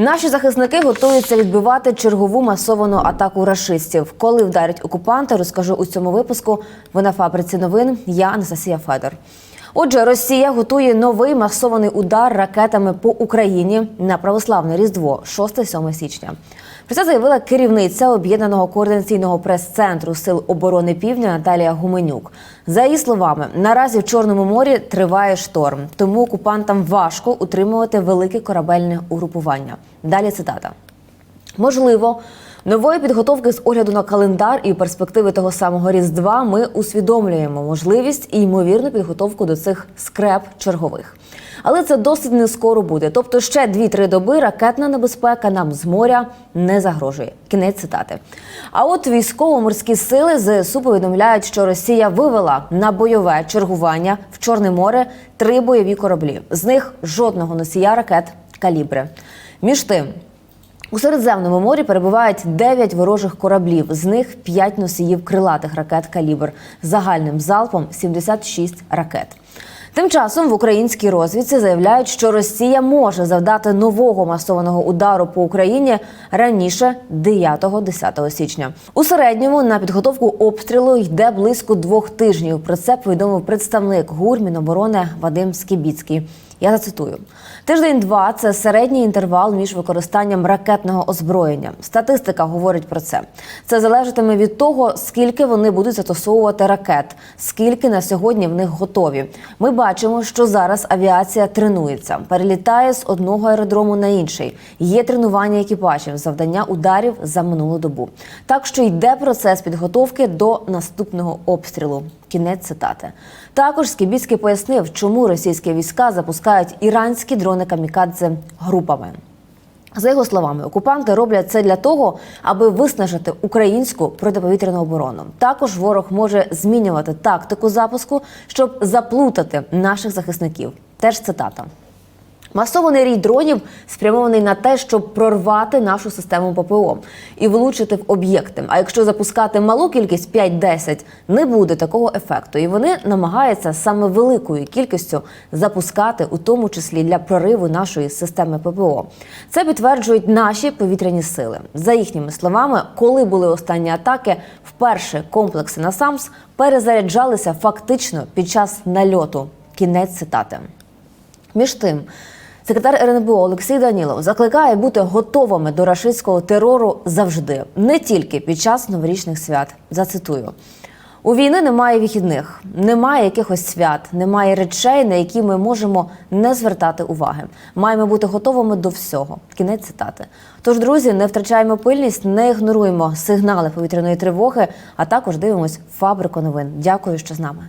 Наші захисники готуються відбивати чергову масовану атаку рашистів. Коли вдарять окупанти, розкажу у цьому випуску. Ви на фабриці новин. Я Анастасія Федор. Отже, Росія готує новий масований удар ракетами по Україні на православне різдво 6-7 січня. Про це заявила керівниця об'єднаного координаційного прес-центру Сил оборони Півдня Наталія Гуменюк. За її словами, наразі в Чорному морі триває шторм, тому окупантам важко утримувати велике корабельне угрупування. Далі цитата. Можливо, нової підготовки з огляду на календар і перспективи того самого Різдва ми усвідомлюємо можливість і ймовірну підготовку до цих скреп чергових. Але це досить не скоро буде. Тобто, ще 2-3 доби ракетна небезпека нам з моря не загрожує. Кінець цитати. А от військово-морські сили ЗСУ повідомляють, що Росія вивела на бойове чергування в Чорне море три бойові кораблі. З них жодного носія ракет калібри. Між тим. У Середземному морі перебувають 9 ворожих кораблів, з них 5 носіїв крилатих ракет калібр загальним залпом 76 ракет. Тим часом в українській розвідці заявляють, що Росія може завдати нового масованого удару по Україні раніше 9-10 січня. У середньому на підготовку обстрілу йде близько двох тижнів. Про це повідомив представник ГУР Міноборони Вадим Скібіцький. Я зацитую: тиждень-два це середній інтервал між використанням ракетного озброєння. Статистика говорить про це. Це залежатиме від того, скільки вони будуть застосовувати ракет, скільки на сьогодні в них готові. Ми бачимо, що зараз авіація тренується, перелітає з одного аеродрому на інший. Є тренування екіпажів, завдання ударів за минулу добу. Так що йде процес підготовки до наступного обстрілу. Кінець цитати. Також Скібіцький пояснив, чому російські війська запускають іранські дрони камікадзе групами. За його словами, окупанти роблять це для того, аби виснажити українську протиповітряну оборону. Також ворог може змінювати тактику запуску, щоб заплутати наших захисників. Теж цитата. Масований рій дронів спрямований на те, щоб прорвати нашу систему ППО і влучити в об'єкти. А якщо запускати малу кількість 5-10, не буде такого ефекту. І вони намагаються саме великою кількістю запускати, у тому числі для прориву нашої системи ППО. Це підтверджують наші повітряні сили. За їхніми словами, коли були останні атаки, вперше комплекси на САМС перезаряджалися фактично під час нальоту. Кінець цитати. Між тим, секретар РНБО Олексій Данілов закликає бути готовими до рашистського терору завжди, не тільки під час новорічних свят. Зацитую. У війни немає вихідних, немає якихось свят, немає речей, на які ми можемо не звертати уваги. Маємо бути готовими до всього. Кінець цитати. Тож, друзі, не втрачаємо пильність, не ігноруємо сигнали повітряної тривоги, а також дивимось фабрику новин. Дякую, що з нами.